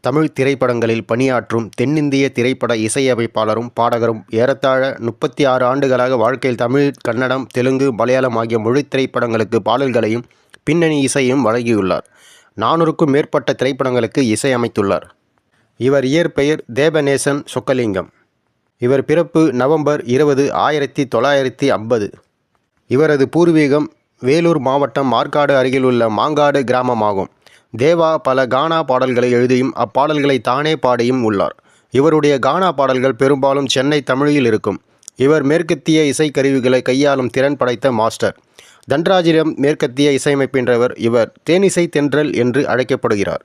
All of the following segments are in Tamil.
தமிழ் திரைப்படங்களில் பணியாற்றும் தென்னிந்திய திரைப்பட இசையமைப்பாளரும் பாடகரும் ஏறத்தாழ முப்பத்தி ஆறு ஆண்டுகளாக வாழ்க்கையில் தமிழ் கன்னடம் தெலுங்கு மலையாளம் ஆகிய மொழித் திரைப்படங்களுக்கு பாடல்களையும் பின்னணி இசையும் வழங்கியுள்ளார். நானூறுக்கும் மேற்பட்ட திரைப்படங்களுக்கு இசையமைத்துள்ளார் இவர் இயற்பெயர் தேவநேசன் சொக்கலிங்கம். இவர் பிறப்பு நவம்பர் இருபது ஆயிரத்தி தொள்ளாயிரத்தி ஐம்பது. இவரது பூர்வீகம் வேலூர் மாவட்டம் மார்க்காடு அருகில் உள்ள மாங்காடு கிராமமாகும். தேவா பல கானா பாடல்களை எழுதியும் அப்பாடல்களை தானே பாடியும் உள்ளார். இவருடைய கானா பாடல்கள் பெரும்பாலும் சென்னை தமிழில் இருக்கும். இவர் மேற்கத்திய இசைக்கருவிகளை கையாளும் திறன் படைத்த மாஸ்டர். தன்ராஜிடம் மேற்கத்திய இசையமைப்பின்றவர் இவர். தேனிசை தென்றல் என்று அழைக்கப்படுகிறார்.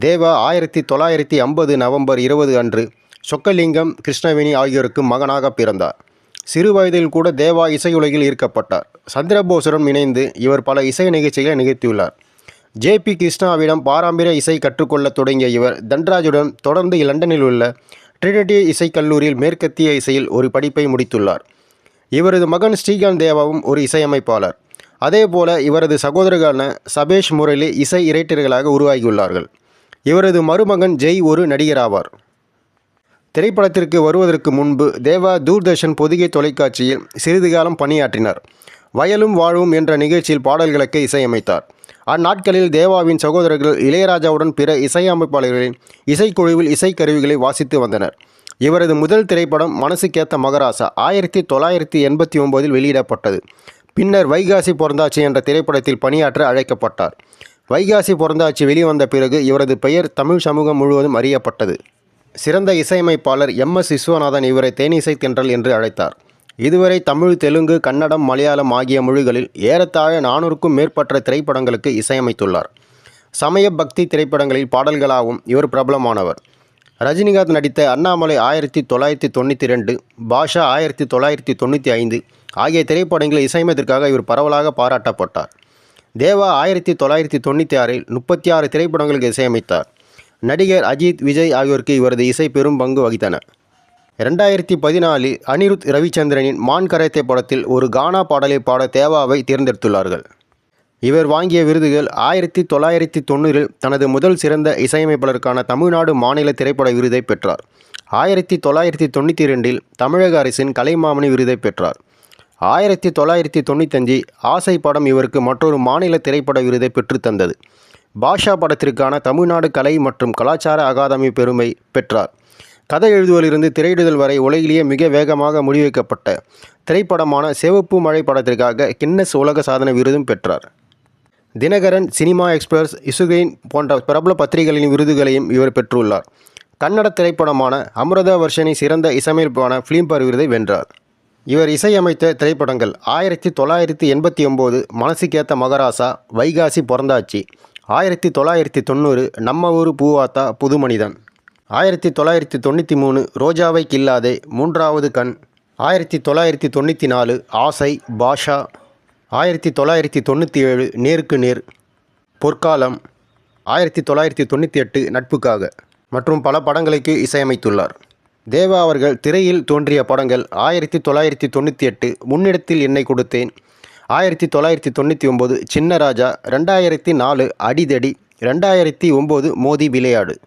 தேவா ஆயிரத்தி தொள்ளாயிரத்தி ஐம்பது நவம்பர் இருபது அன்று சொக்கலிங்கம் கிருஷ்ணவேணி ஆகியோருக்கு மகனாக பிறந்தார். சிறு வயதில் கூட தேவா இசையுலகில் ஈர்க்கப்பட்டார். சந்திரபோசுடன் இணைந்து இவர் பல இசை நிகழ்ச்சிகளை நிகழ்த்தியுள்ளார். ஜே பி கிருஷ்ணாவிடம் பாரம்பரிய இசை கற்றுக்கொள்ளத் தொடங்கிய இவர் தன்ராஜுடன் தொடர்ந்து லண்டனில் உள்ள ட்ரினிட்டி இசைக்கல்லூரியில் மேற்கத்திய இசையில் ஒரு படிப்பை முடித்துள்ளார். இவரது மகன் ஸ்ரீகாந்த் தேவாவும் ஒரு இசையமைப்பாளர். அதேபோல இவரது சகோதரர்களான சபேஷ் முரளி இசை இரைட்டர்களாக உருவாகியுள்ளார்கள். இவரது மருமகன் ஜெய் ஒரு நடிகராவார். திரைப்படத்திற்கு வருவதற்கு முன்பு தேவா தூர்தர்ஷன் பொதிகை தொலைக்காட்சியில் சிறிது காலம் பணியாற்றினார். வயலும் வாழ்வும் என்ற நிகழ்ச்சியில் பாடல்களுக்கு இசையமைத்தார். அந்நாட்களில் தேவாவின் சகோதரர்கள் இளையராஜாவுடன் பிற இசையமைப்பாளர்களின் இசைக்குழுவில் இசைக்கருவிகளை வாசித்து வந்தனர். இவரது முதல் திரைப்படம் மனசுக்கேத்த மகராசா ஆயிரத்தி தொள்ளாயிரத்தி எண்பத்தி ஒம்போதில் வெளியிடப்பட்டது. பின்னர் வைகாசி பொருந்தாட்சி என்ற திரைப்படத்தில் பணியாற்ற அழைக்கப்பட்டார். வைகாசி பொருந்தாட்சி வெளிவந்த பிறகு இவரது பெயர் தமிழ் சமூகம் முழுவதும் அறியப்பட்டது. சிறந்த இசையமைப்பாளர் எம் எஸ் விஸ்வநாதன் இவரை தேனிசை தென்றல் என்று அழைத்தார். இதுவரை தமிழ் தெலுங்கு கன்னடம் மலையாளம் ஆகிய மொழிகளில் ஏறத்தாழ நானூறுக்கும் மேற்பட்ட திரைப்படங்களுக்கு இசையமைத்துள்ளார். சமய பக்தி திரைப்படங்களில் பாடல்களாகவும் இவர் பிரபலமானவர். ரஜினிகாந்த் நடித்த அண்ணாமலை ஆயிரத்தி தொள்ளாயிரத்தி தொண்ணூற்றி ரெண்டு பாஷா ஆயிரத்தி தொள்ளாயிரத்தி தொண்ணூற்றி ஐந்து ஆகிய திரைப்படங்களில் இசையமைத்திற்காக இவர் பரவலாக பாராட்டப்பட்டார். தேவா ஆயிரத்தி தொள்ளாயிரத்தி தொண்ணூற்றி ஆறில் முப்பத்தி ஆறு திரைப்படங்களுக்கு இசையமைத்தார். நடிகர் அஜித் விஜய் ஆகியோருக்கு இவரது இசை பெரும் பங்கு வகித்தன ரெண்டாயிரத்தி பதினாலில் அனிருத் ரவிச்சந்திரனின் மான் கரைத்தை படத்தில் ஒரு கானா பாடலை பாட தேவாவை தேர்ந்தெடுத்துள்ளார்கள். இவர் வாங்கிய விருதுகள் ஆயிரத்தி தொள்ளாயிரத்தி தொண்ணூறில் தனது முதல் சிறந்த இசையமைப்பாளருக்கான தமிழ்நாடு மாநில திரைப்பட விருதை பெற்றார். ஆயிரத்தி தொள்ளாயிரத்தி தொண்ணூற்றி ரெண்டில் தமிழக அரசின் கலைமாமணி விருதை பெற்றார். ஆயிரத்தி தொள்ளாயிரத்தி தொண்ணூத்தஞ்சு ஆசை படம் இவருக்கு மற்றொரு மாநில திரைப்பட விருதை பெற்றுத்தந்தது பாஷா படத்திற்கான தமிழ்நாடு கலை மற்றும் கலாச்சார அகாதமி பெருமை பெற்றார். கதை எழுதுவதிலிருந்து திரையிடுதல் வரை உலகிலேயே மிக வேகமாக முடிவைக்கப்பட்ட திரைப்படமான சிவப்பு மழை படத்திற்காக கின்னஸ் உலக சாதனை விருதும் பெற்றார். தினகரன் சினிமா எக்ஸ்பிரஸ் இசுகைன் போன்ற பிரபல பத்திரிகைகளின் விருதுகளையும் இவர் பெற்றுள்ளார். கன்னட திரைப்படமான அமிர்த வர்ஷனி சிறந்த இசையமைப்பான ஃபிலிம்பர் விருதை வென்றார். இவர் இசையமைத்த திரைப்படங்கள் ஆயிரத்தி தொள்ளாயிரத்தி எண்பத்தி ஒம்போது மனசுக்கேத்த மகராசா வைகாசி பிறந்தாச்சி ஆயிரத்தி தொள்ளாயிரத்தி தொண்ணூறு நம்ம ஊர் பூவாத்தா புது மனிதன் ஆயிரத்தி தொள்ளாயிரத்தி தொண்ணூற்றி மூணு ரோஜாவை கில்லாதே மூன்றாவது கண். ஆயிரத்தி தொள்ளாயிரத்தி தொண்ணூற்றி நாலு ஆசை பாஷா. ஆயிரத்தி தொள்ளாயிரத்தி தொண்ணூற்றி ஏழு நேருக்கு நேர். பொற்காலம். ஆயிரத்தி தொள்ளாயிரத்தி தொண்ணூற்றி எட்டு நட்புக்காக. மற்றும் பல படங்களுக்கு இசையமைத்துள்ளார். தேவா அவர்கள் திரையில் தோன்றிய படங்கள் ஆயிரத்தி தொள்ளாயிரத்தி தொண்ணூற்றி எட்டு முன்னிடத்தில் என்னை கொடுத்தேன். ஆயிரத்தி தொள்ளாயிரத்தி தொண்ணூற்றி ஒம்பது சின்ன ராஜா ரெண்டாயிரத்தி நாலு அடிதடி. ரெண்டாயிரத்தி ஒம்பது மோதி விளையாடு.